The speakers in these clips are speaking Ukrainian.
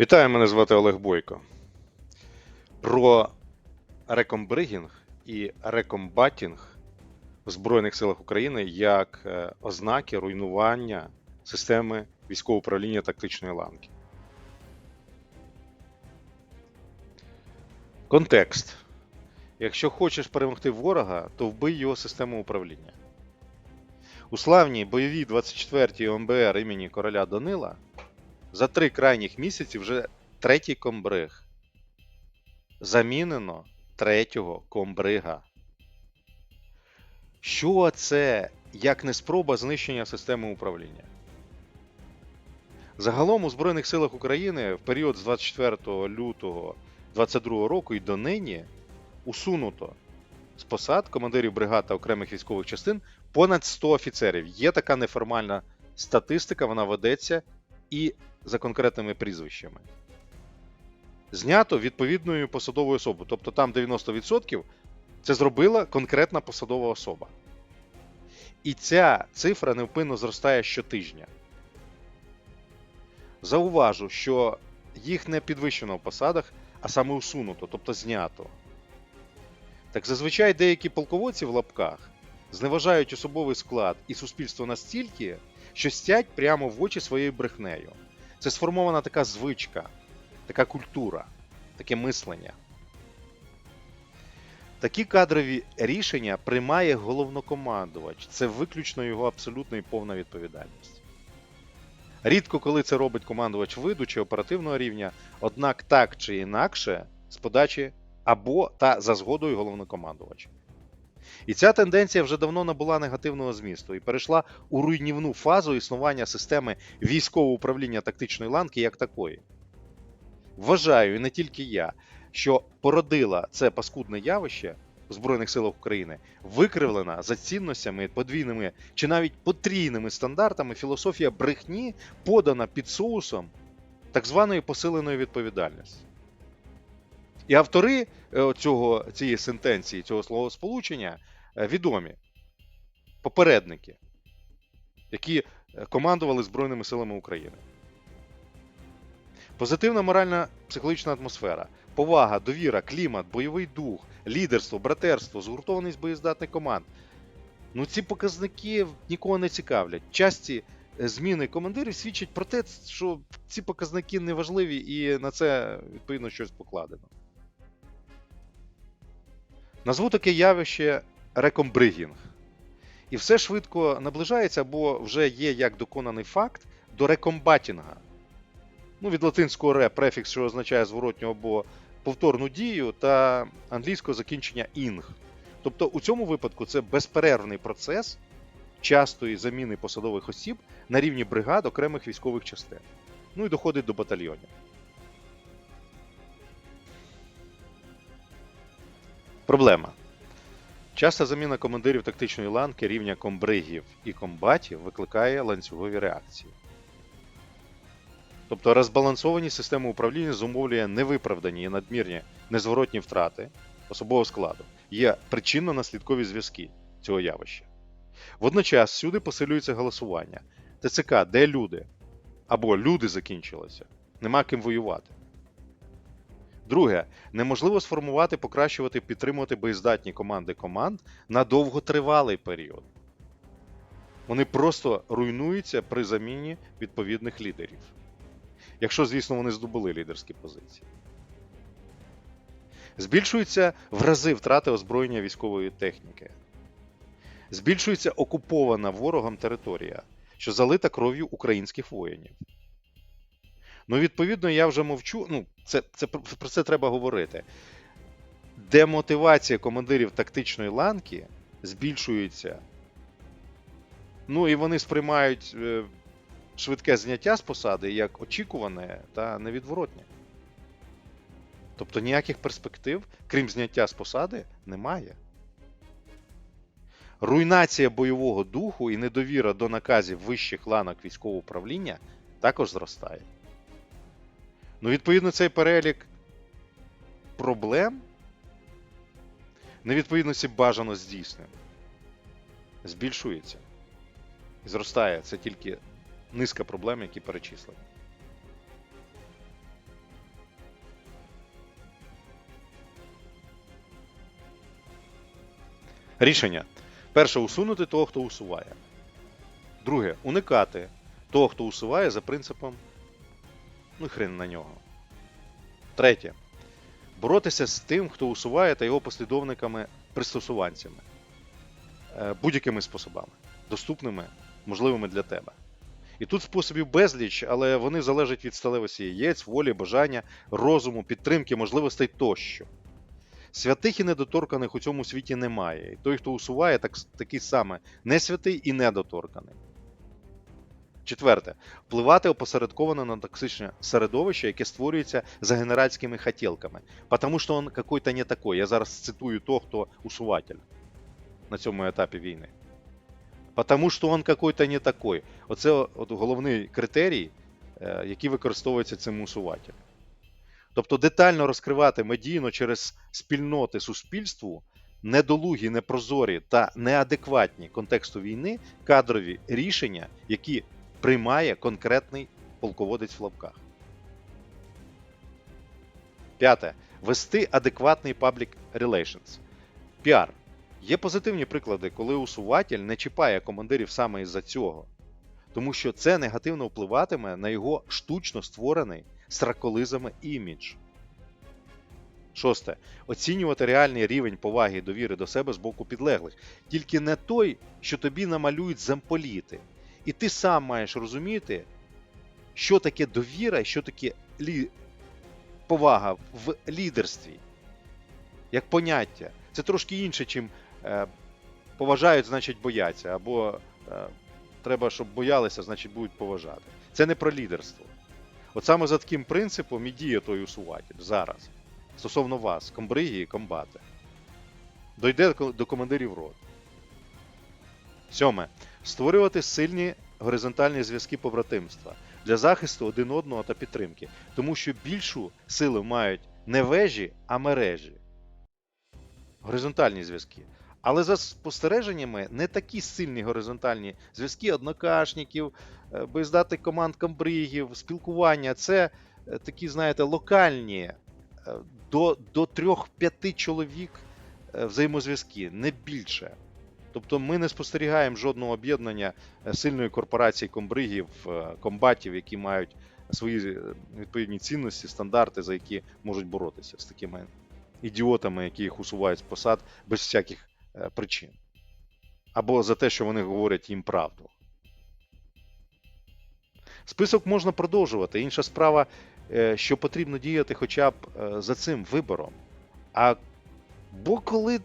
Вітаю, мене звати Олег Бойко. Про рекомбригінг і рекомбатінг в Збройних силах України як е, ознаки руйнування системи військового управління тактичної ланки. Контекст. Якщо хочеш перемогти ворога, то вбий його систему управління. У славній бойовій 24-й ОМБР імені короля Данила за три крайніх місяці вже третій комбриг. Замінено третього комбрига. Що це як не спроба знищення системи управління? Загалом у Збройних силах України в період з 24 лютого 2022 року і до нині усунуто з посад командирів бригад та окремих військових частин понад 100 офіцерів. Є така неформальна статистика, вона ведеться і за конкретними прізвищами. Знято відповідною посадовою особою. Тобто там 90% це зробила конкретна посадова особа. І ця цифра невпинно зростає щотижня. Зауважу, що їх не підвищено в посадах, а саме усунуто, тобто знято. Так зазвичай деякі полководці в лапках зневажають особовий склад і суспільство настільки, що стять прямо в очі своєю брехнею. Це сформована така звичка, така культура, таке мислення. Такі кадрові рішення приймає головнокомандувач. Це виключно його абсолютна і повна відповідальність. Рідко коли це робить командувач виду чи оперативного рівня, однак так чи інакше з подачі або та за згодою головнокомандувача. І ця тенденція вже давно набула негативного змісту і перейшла у руйнівну фазу існування системи військового управління тактичної ланки як такої. Вважаю, і не тільки я, що породила це паскудне явище в Збройних силах України, викривлена за цінностями, подвійними чи навіть потрійними стандартами філософія брехні, подана під соусом так званої посиленої відповідальності. І автори е, цього, цієї сентенції, цього словосполучення е, відомі попередники, які е, командували Збройними силами України. Позитивна моральна психологічна атмосфера, повага, довіра, клімат, бойовий дух, лідерство, братерство, згуртованість боєздатних команд. Ну, ці показники нікого не цікавлять. Часті зміни командирів свідчать про те, що ці показники не важливі і на це відповідно щось покладено. Назву таке явище рекомбригінг. І все швидко наближається, бо вже є як доконаний факт до рекомбатінга. Ну, від латинського ре префікс, що означає зворотню або повторну дію, та англійського закінчення інг. Тобто у цьому випадку це безперервний процес частої заміни посадових осіб на рівні бригад окремих військових частин. Ну і доходить до батальйонів. Проблема. Часта заміна командирів тактичної ланки рівня комбригів і комбатів викликає ланцюгові реакції. Тобто розбалансовані системи управління зумовлює невиправдані і надмірні незворотні втрати особового складу. Є причинно-наслідкові зв'язки цього явища. Водночас сюди посилюється голосування. ТЦК, де люди? Або люди закінчилися, нема ким воювати. Друге, неможливо сформувати, покращувати, підтримувати боєздатні команди команд на довготривалий період. Вони просто руйнуються при заміні відповідних лідерів. Якщо, звісно, вони здобули лідерські позиції. Збільшуються в рази втрати озброєння військової техніки. Збільшується окупована ворогом територія, що залита кров'ю українських воїнів. Ну, відповідно, я вже мовчу. Ну, це, це, про це треба говорити. Демотивація командирів тактичної ланки збільшується. Ну і вони сприймають е, швидке зняття з посади як очікуване та невідворотне. Тобто ніяких перспектив, крім зняття з посади, немає. Руйнація бойового духу і недовіра до наказів вищих ланок військового управління також зростає. Ну, відповідно, цей перелік проблем невідповідності бажано здійснює. Збільшується. Зростає. Це тільки низка проблем, які перечислені. Рішення. Перше усунути того, хто усуває. Друге уникати того, хто усуває за принципом ну хрен на нього. Третє. Боротися з тим, хто усуває та його послідовниками пристосуванцями Е, будь-якими способами, доступними, можливими для тебе. І тут способів безліч, але вони залежать від сталевості яєць, волі, бажання, розуму, підтримки, можливостей тощо. Святих і недоторканих у цьому світі немає. І той, хто усуває, так, такий саме не святий і недоторканий. Четверте. Впливати опосередковано на токсичне середовище, яке створюється за генеральськими хотілками. Потому що он какой-то не такой. Я зараз цитую того, хто усуватель на цьому етапі війни. Потому що он какой-то не такой. Оце от головний критерій, е, який використовується цим усувателем. Тобто детально розкривати медійно через спільноти суспільству недолугі, непрозорі та неадекватні контексту війни кадрові рішення, які приймає конкретний полководець в лапках. П'яте. Вести адекватний public relations. Піар. Є позитивні приклади, коли усуватель не чіпає командирів саме із-за цього, тому що це негативно впливатиме на його штучно створений сраколизами імідж. Шосте. Оцінювати реальний рівень поваги і довіри до себе з боку підлеглих. Тільки не той, що тобі намалюють замполіти. І ти сам маєш розуміти, що таке довіра що таке лі... повага в лідерстві. Як поняття. Це трошки інше, чим е, поважають, значить бояться, або е, треба, щоб боялися, значить будуть поважати. Це не про лідерство. От саме за таким принципом і діє той усуватель зараз. Стосовно вас, комбриги і комбати. Дойде до командирів рот. Сьоме. Створювати сильні горизонтальні зв'язки побратимства для захисту один одного та підтримки, тому що більшу силу мають не вежі, а мережі. Горизонтальні зв'язки. Але за спостереженнями не такі сильні горизонтальні зв'язки однокашників, е, боєздати команд комбригів, спілкування. Це е, такі, знаєте, локальні е, до, до 3-5 чоловік взаємозв'язки, не більше. Тобто ми не спостерігаємо жодного об'єднання сильної корпорації комбригів, комбатів, які мають свої відповідні цінності, стандарти, за які можуть боротися з такими ідіотами, які їх усувають з посад без всяких причин. Або за те, що вони говорять їм правду. Список можна продовжувати. Інша справа, що потрібно діяти хоча б за цим вибором. А бо коли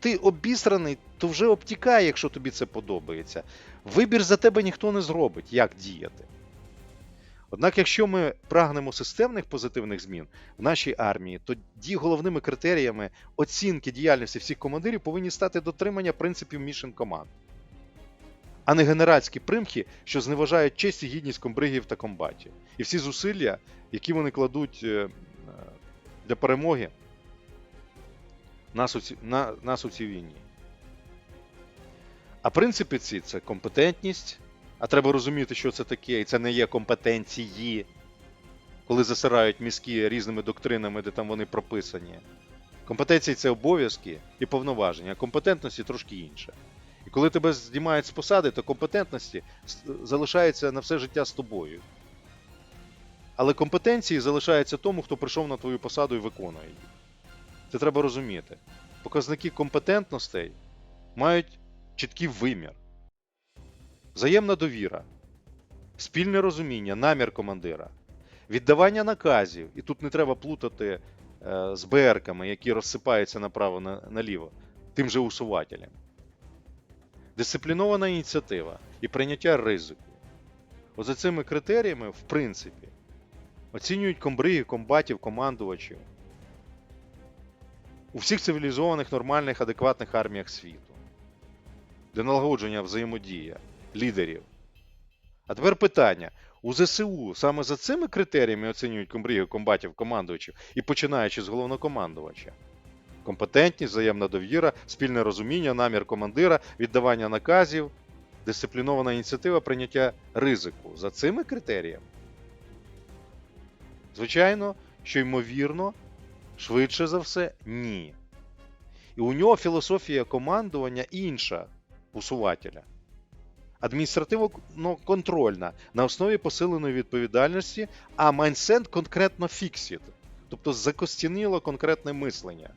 ти обісраний, то вже обтікає, якщо тобі це подобається. Вибір за тебе ніхто не зробить, як діяти. Однак, якщо ми прагнемо системних позитивних змін в нашій армії, тоді головними критеріями оцінки діяльності всіх командирів повинні стати дотримання принципів мішен команд, а не генеральські примхи, що зневажають честь і гідність комбригів та комбатів. І всі зусилля, які вони кладуть е, для перемоги нас у цій війні. А принципи ці це компетентність. А треба розуміти, що це таке, і це не є компетенції, коли засирають мізки різними доктринами, де там вони прописані. Компетенції це обов'язки і повноваження, а компетентності трошки інше. І коли тебе знімають з посади, то компетентності залишається на все життя з тобою. Але компетенції залишаються тому, хто прийшов на твою посаду і виконує її. Це треба розуміти. Показники компетентностей мають чіткий вимір. Взаємна довіра, спільне розуміння, намір командира, віддавання наказів, і тут не треба плутати е, з БРками, які розсипаються направо наліво, тим же усувателям. Дисциплінована ініціатива і прийняття ризику. За цими критеріями, в принципі, оцінюють комбриги, комбатів, командувачів у всіх цивілізованих, нормальних, адекватних арміях світу, де налагодження взаємодія лідерів. А тепер питання: у ЗСУ саме за цими критеріями оцінюють комбрігів, комбатів, командувачів і починаючи з головнокомандувача. Компетентність, взаємна довіра, спільне розуміння, намір командира, віддавання наказів, дисциплінована ініціатива прийняття ризику за цими критеріями. Звичайно, що ймовірно, швидше за все, ні. І у нього філософія командування інша усувателя. Адміністративно-контрольна на основі посиленої відповідальності, а майнсет конкретно фіксіт. Тобто закостяніло конкретне мислення.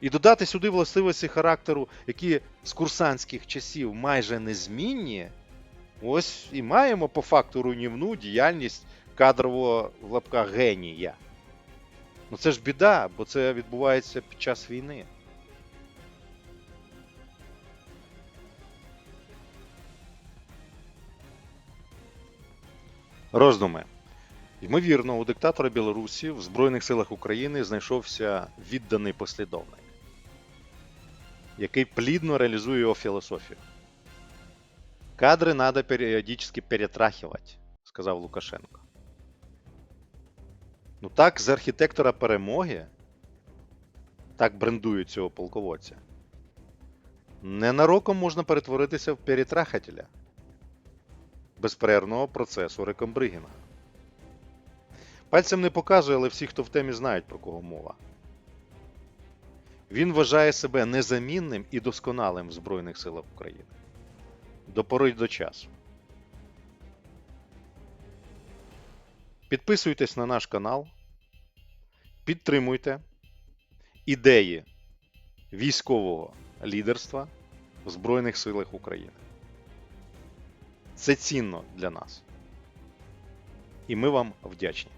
І додати сюди властивості характеру, які з курсантських часів майже незмінні, ось і маємо по факту руйнівну діяльність кадрового в лапках генія. Ну це ж біда, бо це відбувається під час війни. Роздуми. Ймовірно, у диктатора Білорусі в Збройних силах України знайшовся відданий послідовник, який плідно реалізує його філософію. Кадри треба періодично перетрахувати, сказав Лукашенко. Ну так, з архітектора перемоги, так брендують цього полководця, ненароком можна перетворитися в перетрахателя безперервного процесу Рекомбригіна. Пальцем не показує, але всі, хто в темі, знають, про кого мова. Він вважає себе незамінним і досконалим в Збройних силах України. До пори до часу. Підписуйтесь на наш канал, підтримуйте ідеї військового лідерства в Збройних силах України. Це цінно для нас. І ми вам вдячні.